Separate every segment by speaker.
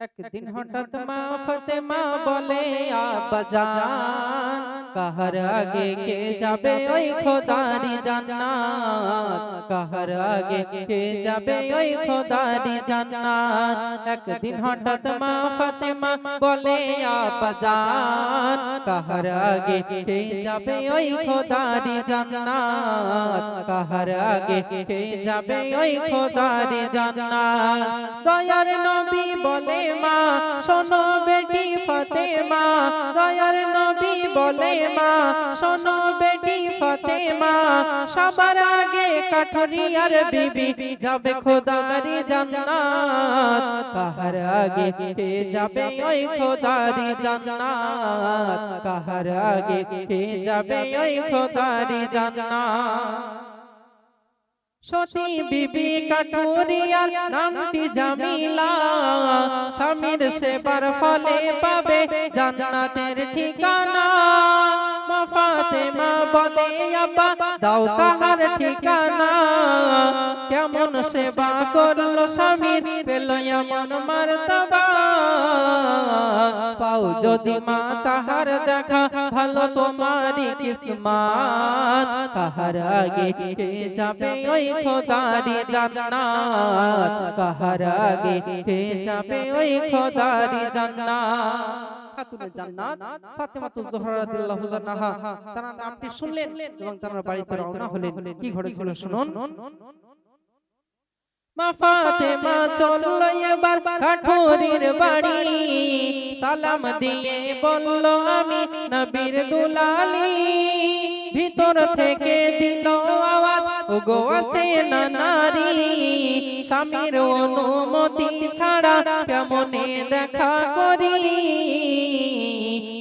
Speaker 1: একদিন হঠাৎ মা ফাতেমা বলে আব্বাজান কাহার আগে কে যাবে ওই খোদারি জান্নাত? কাহার আগে কে যাবে ওই খোদারি জান্নাত? একদিন হঠাৎ মা ফাতেমা বলে আব্বাজান কাহার আগে কে যাবে ওই খোদারি জান্নাত? কাহার আগে কে যাবে ওই খোদারি জান্নাত? দয়ার নবী বলে মা শোনো বেটি ফাতেমা, দয়ার নবী বলে মা, শোনো বেটি ফাতেমা, সবার আগে কাঠরিয়ার বিবি যাবে খোদারি জান্নাত, কাহার আগে কে যাবে ওই খোদারি জান্নাত, কাহার আগে কে যাবে ওই খোদারি জান্নাত। সতী বিবি কাটুরিয়ার নামটি জামিলা। স্বামীর সেবার ফলে পাবে জান্নাতের ঠিকানা। মা ফাতেমা বলে আব্বা দাও তাহার ঠিকানা। কেমন সেবা করল স্বামীর পেল এমন মারতবা। পাও যদি মা তাহার দেখা ভালো তোমারই কিসমাত। কাহার আগে যাবে ওই খোদারি জান্নাত কাহার আগে কে যাবে ওই খোদারি জান্নাত? জান্নাত। ফাতেমাতুজ জোহরা রাদিয়াল্লাহু আনহা। তার নামটি শুনলেন এবং তার বাড়িতে রওনা হলেন। কি ঘটেছিল শুনুন। মা ফাতেমা চলল এবার কাঠুরির বাড়ি। সালাম দিয়ে বলল আমি নবীর দুলালি। ভিতর থেকে ওগো আছে না নারী? স্বামীর অনুমতি ছাড়া কেমনে দেখা করি?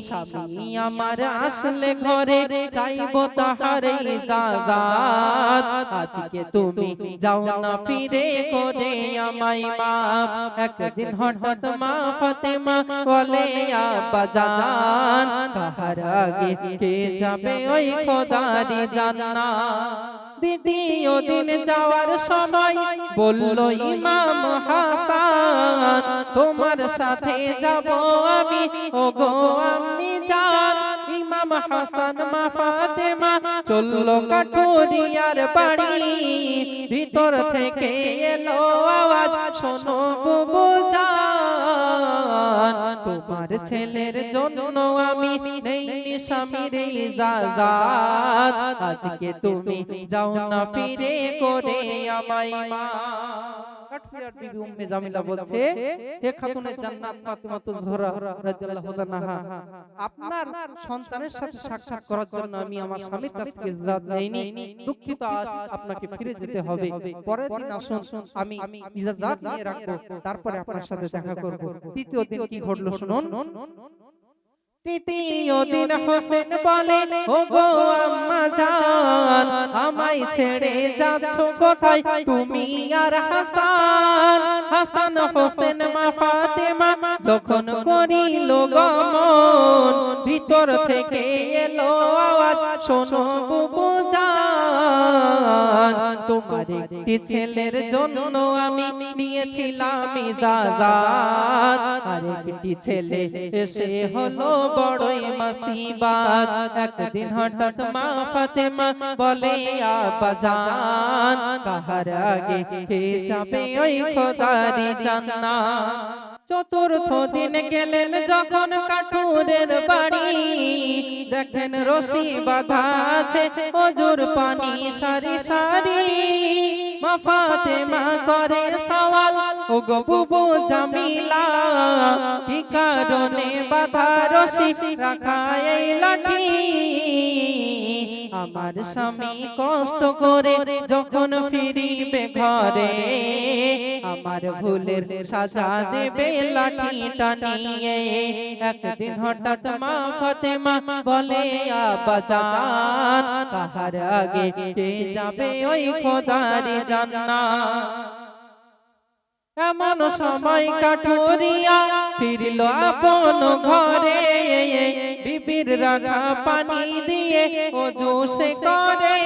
Speaker 1: স্বামী আমার আসলে ঘরে চাইব তাহার ইজাজাত। আজকে তুমি যাও না ফিরে করে আমায় মাপ একদিন হঠাৎ মা ফাতেমা বলে জান কাহার আগে কে যাবে ওই খোদারি জান্নাত? দ্বিতীয় দিন যাওয়ার সময় বলল ইমাম হাসান তোমার সাথে যাব আমি? ও গো ইমাম হাসান মা ফাতেমা চলল কাঠুরিয়ার বাড়ি। ভিতর থেকে এলো আওয়াজ শোনো বুবু জান। তোমার ছেলের জন্য আমি নেই স্বামীর ইজাজাত। আজকে তুমি যাও না ফিরে করে আমায় মা। বিবি উম্মে জামিলা বলছে হে খাতুনে জান্নাত রাদিয়াল্লাহু তাআলা আপনার সন্তানের সাথে সাক্ষাৎ করার জন্য আমি আমার স্বামীর কাছ থেকে ইজাজত নেইনি দুঃখিত আজ আপনাকে ফিরে যেতে হবে। পরের দিন আসুন আমি ইজাজত নিয়ে রাখব। তারপরে আপনার সাথে দেখা করব। তৃতীয় দিন কি ঘটলো শুনুন? তৃতীয় দিন হোসেন বলে ও গো আম্মা জান আমায় ছেড়ে যাচ্ছ কোথায়? তুমি আর হাসান হাসান হোসেন মা যখন করিল গমন, ভিতর থেকে এলো আওয়াজ, শোনো বুবু জান, তোমার একটি ছেলের জন্য আমি নিয়েছিলাম ইজাজাত। আর ছেলে এসে হলো বড়ই মুসিবাত। একদিন হঠাৎ মা ফাতেমা বলে আব্বা জান, কাহার আগে কে যাবে ওই খোদারি জান্নাত? চতুর্থ দিন গেলেন যখন কাঠুরের বাড়ি। দেখেন রশি বাঁধা আছে অজুর পানি, সারি সারি। মাফাতে মা করে সওয়াল ও গো বুবু জামিলা। কি কারণে বাঁধা রশি? রাখা এই লাঠি। আমার স্বামী কষ্ট করে যখন ফিরিবে ঘরে আমার ভুলের সাজা দেবে লাঠি টানিয়ে একদিন হঠাৎ মা ফাতেমা বলে আব্বা জান কাহার আগে কে যাবে ওই খোদারি জান্নাত? এমন সময় কাঠুরিয়া ফিরল আপন ঘরে। বিবির রাখা পানি দিয়ে অজু সে করে।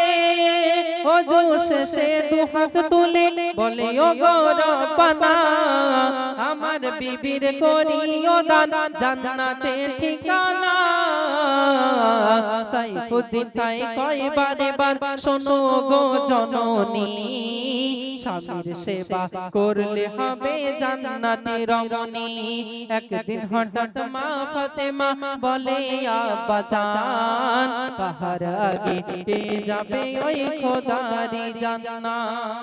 Speaker 1: ও অজু শেষে দু হাত তুলে বলে, ও গৌরবানা আমার বিবির করিও দান, জান্নাতের ঠিকানা। সাইফুদ্দিন তাই কয় বারে বার শোনো গো জননী, স্বামীর সেবা করলে হবে জান্নাতি রমণী। একদিন হঠাৎ মা ফাতেমা বলে আব্বা যাবে ওই খোদারি জান্নাত।